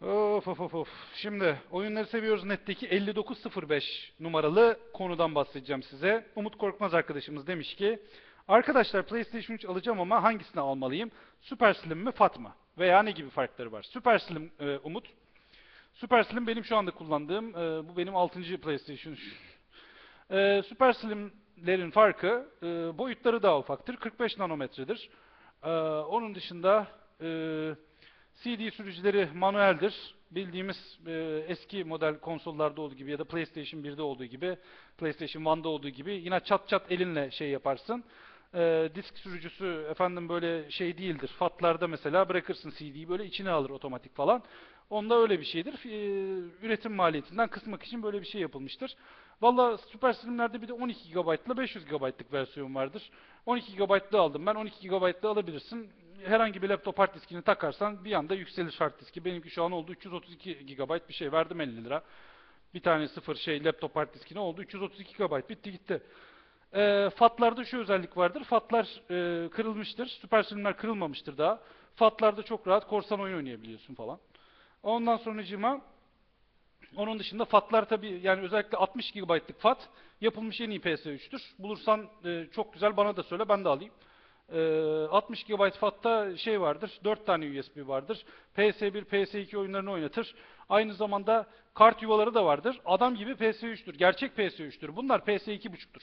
Of of of of. Şimdi oyunları seviyoruz netteki 5905 numaralı konudan bahsedeceğim size. Umut Korkmaz arkadaşımız demiş ki Arkadaşlar PlayStation 3 alacağım ama hangisini almalıyım? Super Slim mi Fat mı? Veya ne gibi farkları var? Super Slim e, Umut. Super Slim benim şu anda kullandığım, e, bu benim 6. PlayStation 3. E, Super Slim'lerin farkı e, boyutları daha ufaktır. 45 nanometredir. E, onun dışında e, CD sürücüleri manueldir. Bildiğimiz e, eski model konsollarda olduğu gibi ya da PlayStation 1'de olduğu gibi, PlayStation 1'da olduğu gibi yine çat çat elinle şey yaparsın. E, disk sürücüsü efendim böyle şey değildir. FAT'larda mesela bırakırsın CD'yi böyle içine alır otomatik falan. Onda öyle bir şeydir. E, üretim maliyetinden kısmak için böyle bir şey yapılmıştır. Valla Super Slim'lerde bir de 12 GB ile 500 GB'lık versiyon vardır. 12 GB'lı aldım ben. 12 GB'lı alabilirsin. Herhangi bir laptop hard diskini takarsan bir anda yükselir hard diski. Benimki şu an oldu 332 GB bir şey verdim 50 lira. Bir tane sıfır şey laptop hard diski ne oldu? 332 GB bitti gitti. E, FAT'larda şu özellik vardır. FAT'lar e, kırılmıştır. Super Slim'ler kırılmamıştır daha. FAT'larda çok rahat korsan oyun oynayabiliyorsun falan. Ondan sonracığıma onun dışında FAT'lar tabi yani özellikle 60 GB'lık FAT yapılmış en iyi PS3'tür. Bulursan e, çok güzel bana da söyle ben de alayım. E, 60 GB FAT'ta şey vardır, 4 tane USB vardır. PS1, PS2 oyunlarını oynatır. Aynı zamanda kart yuvaları da vardır. Adam gibi PS3'tür. Gerçek PS3'tür. Bunlar PS2.5'tur.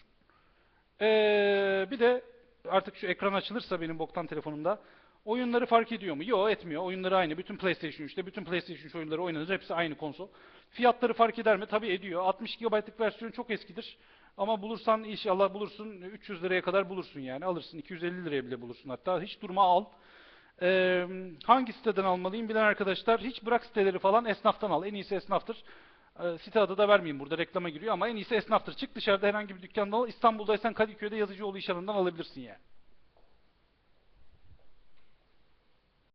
Ee, bir de artık şu ekran açılırsa benim boktan telefonumda oyunları fark ediyor mu? Yok etmiyor. Oyunları aynı. Bütün PlayStation 3'te bütün PlayStation 3 oyunları oynanır. Hepsi aynı konsol. Fiyatları fark eder mi? Tabii ediyor. 60 GB'lık versiyon çok eskidir. Ama bulursan inşallah bulursun 300 liraya kadar bulursun yani. Alırsın 250 liraya bile bulursun hatta. Hiç durma al. Ee, hangi siteden almalıyım bilen arkadaşlar hiç bırak siteleri falan esnaftan al. En iyisi esnaftır. Ee, site adı da vermeyeyim burada reklama giriyor ama en iyisi esnaftır. Çık dışarıda herhangi bir dükkandan al. İstanbul'daysan Kadıköy'de Yazıcıoğlu iş alabilirsin yani.